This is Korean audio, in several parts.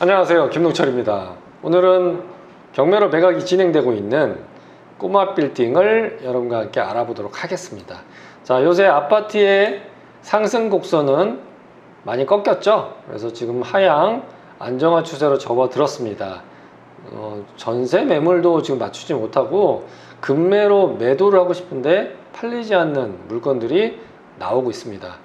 안녕하세요. 김동철입니다. 오늘은 경매로 매각이 진행되고 있는 꼬마 빌딩을 여러분과 함께 알아보도록 하겠습니다. 자 요새 아파트의 상승 곡선은 많이 꺾였죠? 그래서 지금 하향 안정화 추세로 접어들었습니다. 어, 전세 매물도 지금 맞추지 못하고 급매로 매도를 하고 싶은데 팔리지 않는 물건들이 나오고 있습니다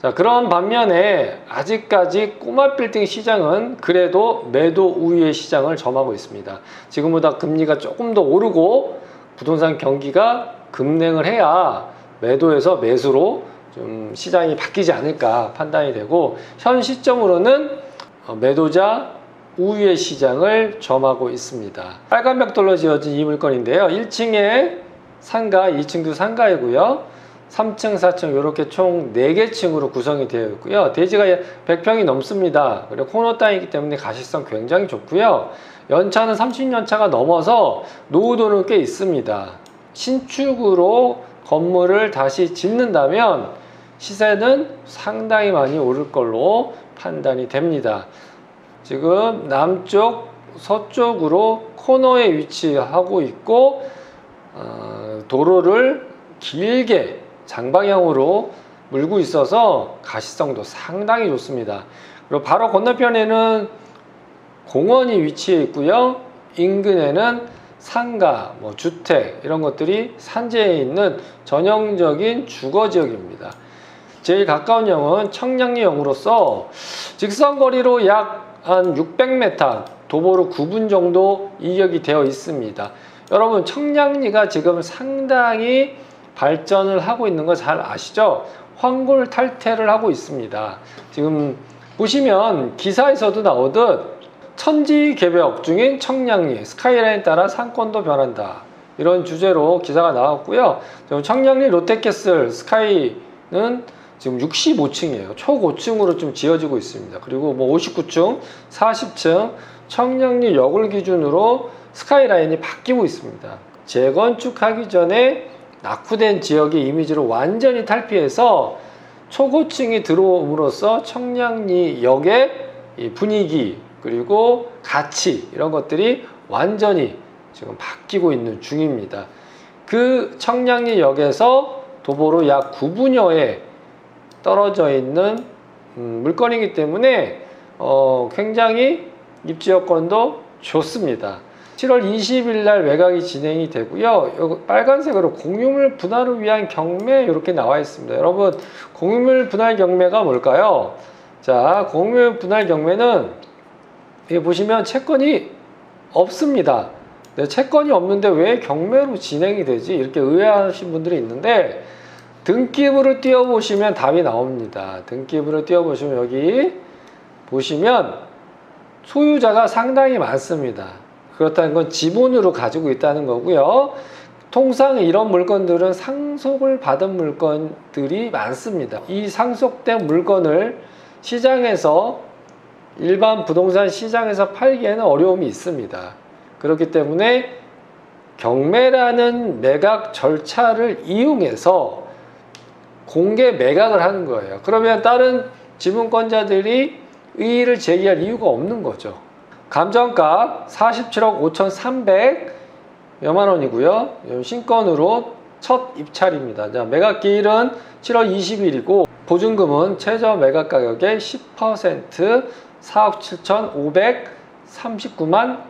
자, 그런 반면에 아직까지 꼬마 빌딩 시장은 그래도 매도 우위의 시장을 점하고 있습니다. 지금보다 금리가 조금 더 오르고 부동산 경기가 급냉을 해야 매도에서 매수로 좀 시장이 바뀌지 않을까 판단이 되고 현 시점으로는 어, 매도자 우위의 시장을 점하고 있습니다. 빨간 벽돌로 지어진 이 물건인데요. 1층에 상가, 2층도 상가이고요. 3층, 4층 이렇게 총 4개 층으로 구성이 되어 있고요. 대지가 100평이 넘습니다. 그리고 코너 땅이기 때문에 가시성 굉장히 좋고요. 연차는 30년 차가 넘어서 노후도는 꽤 있습니다. 신축으로 건물을 다시 짓는다면 시세는 상당히 많이 오를 걸로 판단이 됩니다. 지금 남쪽, 서쪽으로 코너에 위치하고 있고 어, 도로를 길게 장방향으로 물고 있어서 가시성도 상당히 좋습니다. 그리고 바로 건너편에는 공원이 위치해 있고요. 인근에는 상가, 뭐 주택 이런 것들이 산재에 있는 전형적인 주거 지역입니다. 제일 가까운 역은 청량리역으로서 직선 거리로 약 한 600m 도보로 9분 정도 이격이 되어 있습니다. 여러분 청량리가 지금 상당히 발전을 하고 있는 거 잘 아시죠? 황골 탈퇴를 하고 있습니다. 지금 보시면 기사에서도 나오듯 천지 개벽 중인 청량리 스카이라인 따라 상권도 변한다. 이런 주제로 기사가 나왔고요. 청량리 롯데캐슬 스카이는 지금 65층이에요. 초고층으로 좀 지어지고 있습니다. 그리고 뭐 59층, 40층 청량리 역을 기준으로 스카이라인이 바뀌고 있습니다. 재건축하기 전에 낙후된 지역의 이미지를 완전히 탈피해서 초고층이 들어옴으로써 청량리 역의 분위기 그리고 가치 이런 것들이 완전히 지금 바뀌고 있는 중입니다. 그 청량리 역에서 도보로 약 9분여에 떨어져 있는 음, 물건이기 때문에 어, 굉장히 입지 여건도 좋습니다. 7월 20일 날 매각이 진행이 되고요. 빨간색으로 공유물 분할을 위한 경매 이렇게 나와 있습니다. 여러분, 공유물 분할 경매가 뭘까요? 자, 공유물 분할 경매는 여기 보시면 채권이 없습니다. 네, 채권이 없는데 왜 경매로 진행이 되지? 이렇게 의아하신 분들이 있는데 등기부를 띄워보시면 답이 나옵니다. 등기부를 띄워보시면 여기 보시면 소유자가 상당히 많습니다. 그렇다는 건 지분으로 가지고 있다는 거고요. 통상 이런 물건들은 상속을 받은 물건들이 많습니다. 이 상속된 물건을 시장에서 일반 부동산 시장에서 팔기에는 어려움이 있습니다. 그렇기 때문에 경매라는 매각 절차를 이용해서 공개 매각을 하는 거예요. 그러면 다른 지분권자들이 의의를 제기할 이유가 없는 거죠. 감정가 47억 5,300여만 원이고요. 신건으로 첫 입찰입니다. 자, 매각 기일은 7월 20일이고 보증금은 최저 매각 가격의 10% 4억 7,539만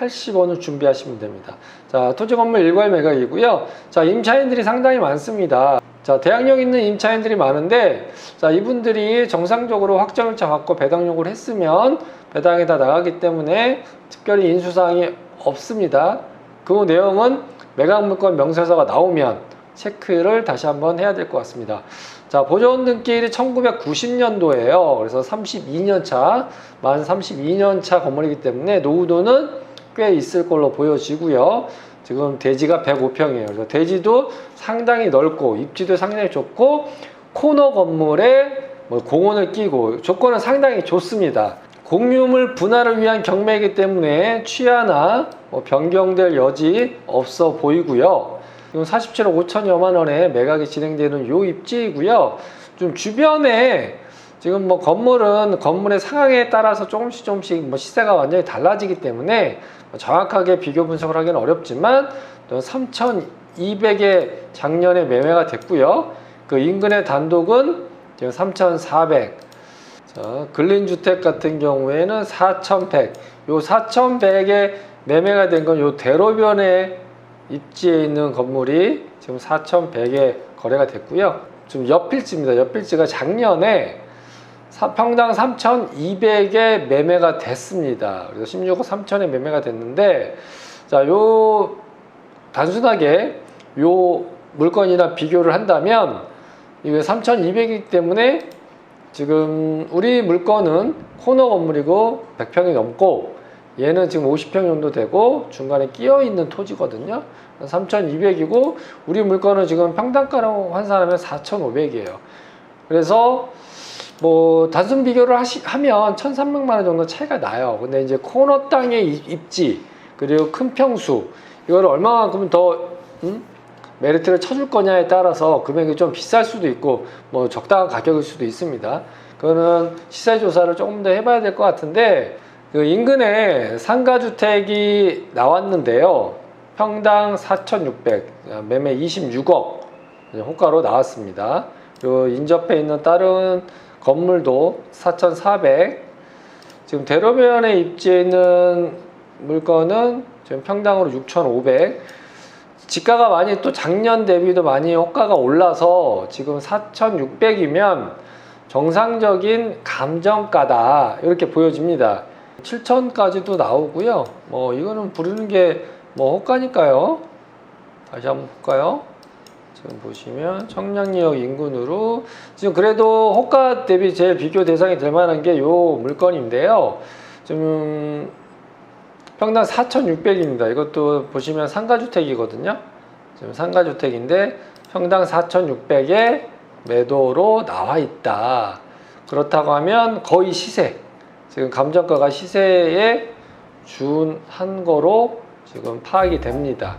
480원을 준비하시면 됩니다. 자, 토지 건물 일괄 매각이고요. 자, 임차인들이 상당히 많습니다. 자, 대학력 있는 임차인들이 많은데, 자, 이분들이 정상적으로 확정일차 받고 배당 요구를 했으면 배당이 다 나가기 때문에 특별히 인수사항이 없습니다. 그 내용은 매각 물건 명세서가 나오면 체크를 다시 한번 해야 될 것 같습니다. 자, 보존 등기일이 1990년도에요. 그래서 32년 차, 만 32년 차 건물이기 때문에 노후도는 꽤 있을 걸로 보여지고요. 지금 대지가 105평이에요. 그래서 대지도 상당히 넓고 입지도 상당히 좋고 코너 건물에 뭐 공원을 끼고 조건은 상당히 좋습니다. 공유물 분할을 위한 경매이기 때문에 취하나 뭐 변경될 여지 없어 보이고요. 이건 47억 5천여만 원에 매각이 진행되는 요 입지이고요. 좀 주변에 지금 뭐 건물은 건물의 상황에 따라서 조금씩 조금씩 뭐 시세가 완전히 달라지기 때문에 뭐 정확하게 비교 분석을 하기는 어렵지만 3,200에 작년에 매매가 됐고요. 그 인근의 단독은 지금 3,400. 자, 근린주택 같은 경우에는 4,100. 요 4,100에 매매가 된 건 요 대로변에 입지에 있는 건물이 지금 4,100에 거래가 됐고요. 지금 옆필지입니다. 옆필지가 작년에 사- 평당 3,200에 매매가 됐습니다. 그래서 16억 3천에 매매가 됐는데, 자, 요, 단순하게 요 물건이나 비교를 한다면, 이게 3,200이기 때문에 지금 우리 물건은 코너 건물이고 100평이 넘고, 얘는 지금 50평 정도 되고 중간에 끼어 있는 토지거든요. 3,200이고 우리 물건은 지금 평당가로 환산하면 4,500이에요. 그래서 뭐 단순 비교를 하시, 하면 1,300만 원 정도 차이가 나요. 근데 이제 코너 땅의 입- 입지 그리고 큰 평수 이거를 얼마만큼 더 음? 메리트를 쳐줄 거냐에 따라서 금액이 좀 비쌀 수도 있고 뭐 적당한 가격일 수도 있습니다. 그거는 시세 조사를 조금 더 해봐야 될 것 같은데 그 인근에 상가주택이 나왔는데요. 평당 4,600 매매 26억 호가로 나왔습니다. 그리고 인접해 있는 다른 건물도 4,400. 지금 대로변에 입지해 있는 물건은 지금 평당으로 6,500. 지가가 많이 또 작년 대비도 많이 호가가 올라서 지금 4,600이면 정상적인 감정가다 이렇게 보여집니다. 7,000까지도 나오고요. 뭐 이거는 부르는 게 뭐 호가니까요. 다시 한번 볼까요? 지금 보시면 청량리역 인근으로 지금 그래도 호가 대비 제일 비교 대상이 될 만한 게 요 물건인데요. 지금 평당 4,600입니다. 이것도 보시면 상가주택이거든요. 지금 상가주택인데 평당 4,600에 매도로 나와 있다. 그렇다고 하면 거의 시세. 지금 감정가가 시세에 준한 거로 지금 파악이 됩니다.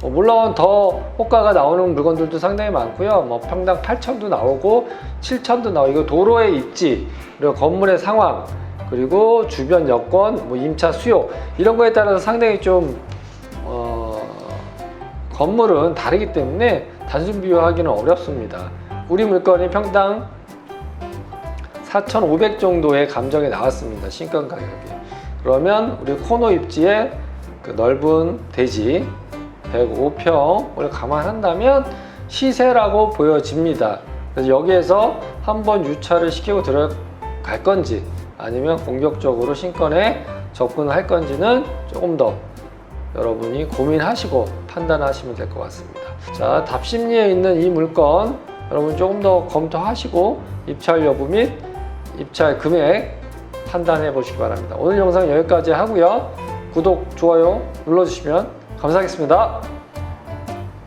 뭐 물론 더 호가가 나오는 물건들도 상당히 많고요. 뭐 평당 8천도 나오고 7천도 나오고 이거 도로의 입지 그리고 건물의 상황 그리고 주변 여건 뭐 임차 수요 이런 거에 따라서 상당히 좀 어, 건물은 다르기 때문에 단순 비교하기는 어렵습니다. 우리 물건이 평당 4,500 정도의 감정이 나왔습니다. 신권 가격이. 그러면 우리 코너 입지에 그 넓은 대지 105평을 감안한다면 시세라고 보여집니다. 그래서 여기에서 한번 유찰을 시키고 들어갈 건지 아니면 공격적으로 신권에 접근할 건지는 조금 더 여러분이 고민하시고 판단하시면 될 것 같습니다. 자, 답심리에 있는 이 물건 여러분 조금 더 검토하시고 입찰 여부 및 입찰 금액 판단해 보시기 바랍니다. 오늘 영상 여기까지 하고요. 구독, 좋아요 눌러주시면 감사하겠습니다.